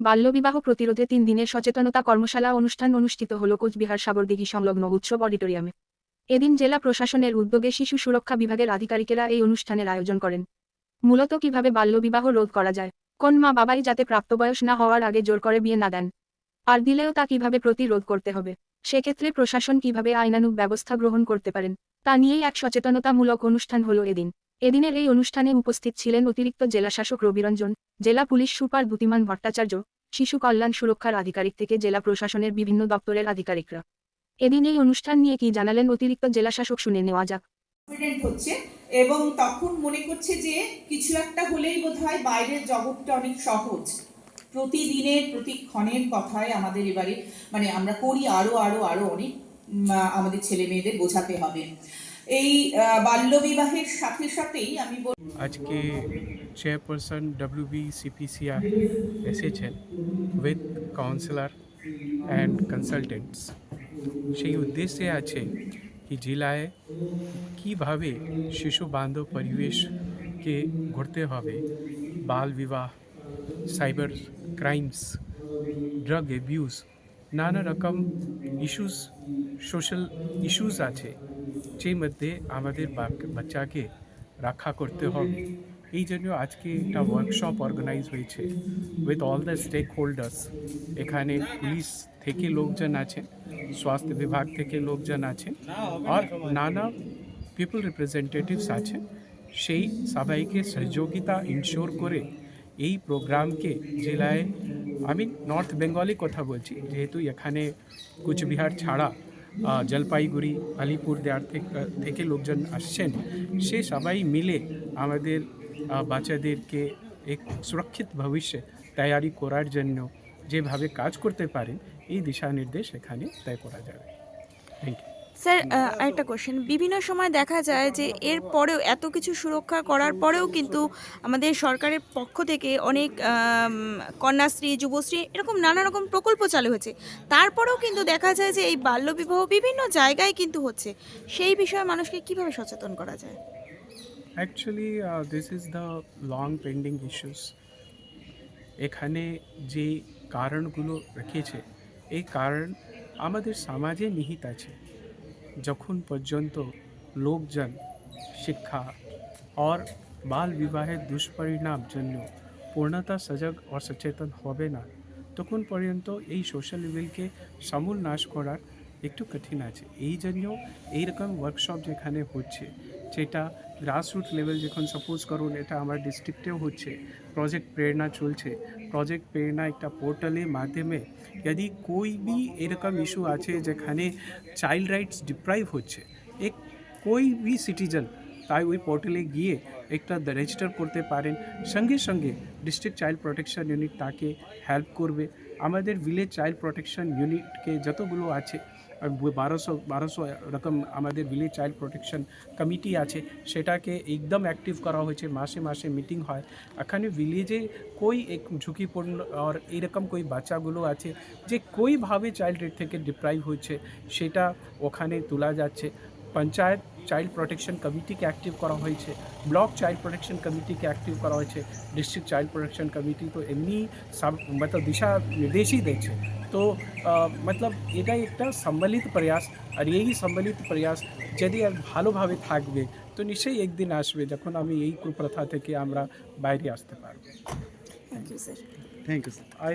বাল্যবিবাহ প্রতিরোধে তিন দিনের সচেতনতা কর্মশালা অনুষ্ঠান অনুষ্ঠিত হল কোচবিহার সাগরদিঘি সংলগ্ন উৎসব অডিটোরিয়ামে। এদিন জেলা প্রশাসনের উদ্যোগে শিশু সুরক্ষা বিভাগের আধিকারিকেরা এই অনুষ্ঠানের আয়োজন করেন। মূলত কীভাবে বাল্যবিবাহ রোধ করা যায়, কোন মা বাবাই যাতে প্রাপ্তবয়স না হওয়ার আগে জোর করে বিয়ে না দেন, আর দিলেও তা কীভাবে প্রতিরোধ করতে হবে, সেক্ষেত্রে প্রশাসন কীভাবে আইনানুগ ব্যবস্থা গ্রহণ করতে পারেন, তা নিয়েই এক সচেতনতামূলক অনুষ্ঠান হল এদিন। এদিনের এই অনুষ্ঠানে উপস্থিত ছিলেন অতিরিক্ত জেলাশাসক রবিরঞ্জন, জেলা পুলিশ সুপার দ্যুতিমান ভট্টাচার্য, শিশু কল্যাণ সুরক্ষার আধিকারিক থেকে জেলা প্রশাসনের বিভিন্ন দপ্তরের আধিকারিকরা। এদিন এই অনুষ্ঠান নিয়ে কি জানালেন অতিরিক্ত জেলাশাসক শুনে নেওয়া যাক। হচ্ছে এবং তখন মনে করছে যে কিছু একটা হলেই বোধহয় বাইরের জগৎটা অনেক সহজ। প্রতিদিনের, প্রতিক্ষণের কথায় আমাদের এবারে মানে আমরা করি আরও আরও আরও অনেক আমাদের ছেলে মেয়েদের বোঝাতে হবে। এই আহ, বাল্যবিবাহের সাথে সাথেই আমি বল- আজকে চেয়ারপারসন ডব্লিউ বি সিপিসিআর এসেছেন উইথ কাউন্সিলর অ্যান্ড কনসালটেন্টস সেই উদ্দেশ্যে আছে কি জেলায় কীভাবে শিশু বান্ধব পরিবেশকে গড়তে হবে বাল বিবাহ সাইবার ক্রাইমস ড্রাগ অ্যাবিউজ নানা রকম ইস্যুস সোশ্যাল ইস্যুস আছে যে মধ্যে আমাদের বাচ্চাকে রক্ষা করতে হবে। এই জন্য আজকে একটা ওয়ার্কশপ অর্গানাইজ হয়েছে with all the stakeholders এখানে পুলিশ থেকে লোকজন আছে, স্বাস্থ্য বিভাগ থেকে লোকজন আছে, আর নানা পিপল রিপ্রেজেন্টেটিভস আছে। সেই সবাইকে সহযোগিতা ইনশোর করে এই প্রোগ্রামকে জেলায় আমি নর্থ বেঙ্গলে কথা বলছি। যেহেতু এখানে কুচবিহার ছাড়া জলপাইগুড়ি আলিপুরদুয়ার থেকে থেকে লোকজন আসছেন, সে সবাই মিলে আমাদের বাচ্চাদেরকে এক সুরক্ষিত ভবিষ্যে তৈরি করার জন্য যেভাবে কাজ করতে পারেন, এই দিশা নির্দেশ এখানে তয় করা যাবে। থ্যাংক ইউ স্যার আরেকটা কোশ্চেন বিভিন্ন সময় দেখা যায় যে এর পরেও এত কিছু সুরক্ষা করার পরেও কিন্তু আমাদের সরকারের পক্ষ থেকে অনেক কন্যাশ্রী যুবশ্রী এরকম নানা রকম প্রকল্প চালু হয়েছে। তারপরেও কিন্তু দেখা যায় যে এই বাল্যবিবাহ বিভিন্ন জায়গায় কিন্তু হচ্ছে। সেই বিষয়ে মানুষকে কীভাবে সচেতন করা যায়? Actually this is the long pending issues এখানে যে কারণগুলো রেখেছে এই কারণ আমাদের সমাজে নিহিত আছে। যখন পর্যন্ত লোকজন, শিক্ষা আর বাল বিবাহের দুষ্পরিণাম জন্য পূর্ণতা সজাগ ও সচেতন হবে না, তখন পর্যন্ত এই সোশ্যাল ইভিলকে সমূল নাশ করার একটু কঠিন আছে। এই জন্য এইরকম ওয়ার্কশপ যেখানে হচ্ছে যেটা গ্রাসরুট লেভেল যখন সাপোজ করুন, এটা আমার ডিস্ট্রিক্টেও হচ্ছে প্রজেক্ট প্রেরণা চলছে। প্রজেক্ট প্রেরণা একটা পোর্টালের মাধ্যমে যদি কোই বি এরকম ইস্যু আছে যেখানে চাইল্ড রাইটস ডিপ্রাইভ হচ্ছে, এক কোই বি সিটিজেন তাই ওই পোর্টালে গিয়ে একটা রেজিস্টার করতে পারেন। সঙ্গে সঙ্গে ডিস্ট্রিক্ট চাইল্ড প্রোটেকশন ইউনিট তাকে হেল্প করবে। আমাদের ভিলেজ চাইল্ড প্রোটেকশন ইউনিটকে যতগুলো আছে বারোশো বারোশো রকম আমাদের ভিলেজ চাইল্ড প্রোটেকশন কমিটি আছে, সেটাকে একদম অ্যাক্টিভ করা হয়েছে, মাসে মাসে মিটিং হয়। এখানে ভিলেজে কই এক ঝুঁকিপূর্ণ আর এরকম কই বাচ্চাগুলো আছে, যে কোইভাবে চাইল্ড রেট থেকে ডিপ্রাইভ হচ্ছে সেটা ওখানে তোলা যাচ্ছে। পঞ্চায়েত চাইল্ড প্রোটেকশন কমিটিকে অ্যাক্টিভ করা হয়েছে ব্লক চাইল্ড প্রোটেকশন কমিটিকে অ্যাক্টিভ করা হয়েছে ডিস্ট্রিক্ট চাইল্ড প্রোটেকশন কমিটি তো এমনি সব মতলব দিশা নির্দেশই দিচ্ছে তো আহ, মতলব এটাই একটা সম্মিলিত প্রয়াস আর এই সম্মিলিত প্রয়াস যদি আর ভালোভাবে থাকবে তো নিশ্চয়ই একদিন আসবে যখন আমি এই কুপ্রথা থেকে আমরা বাইরে আসতে পারব thank you sir thank you I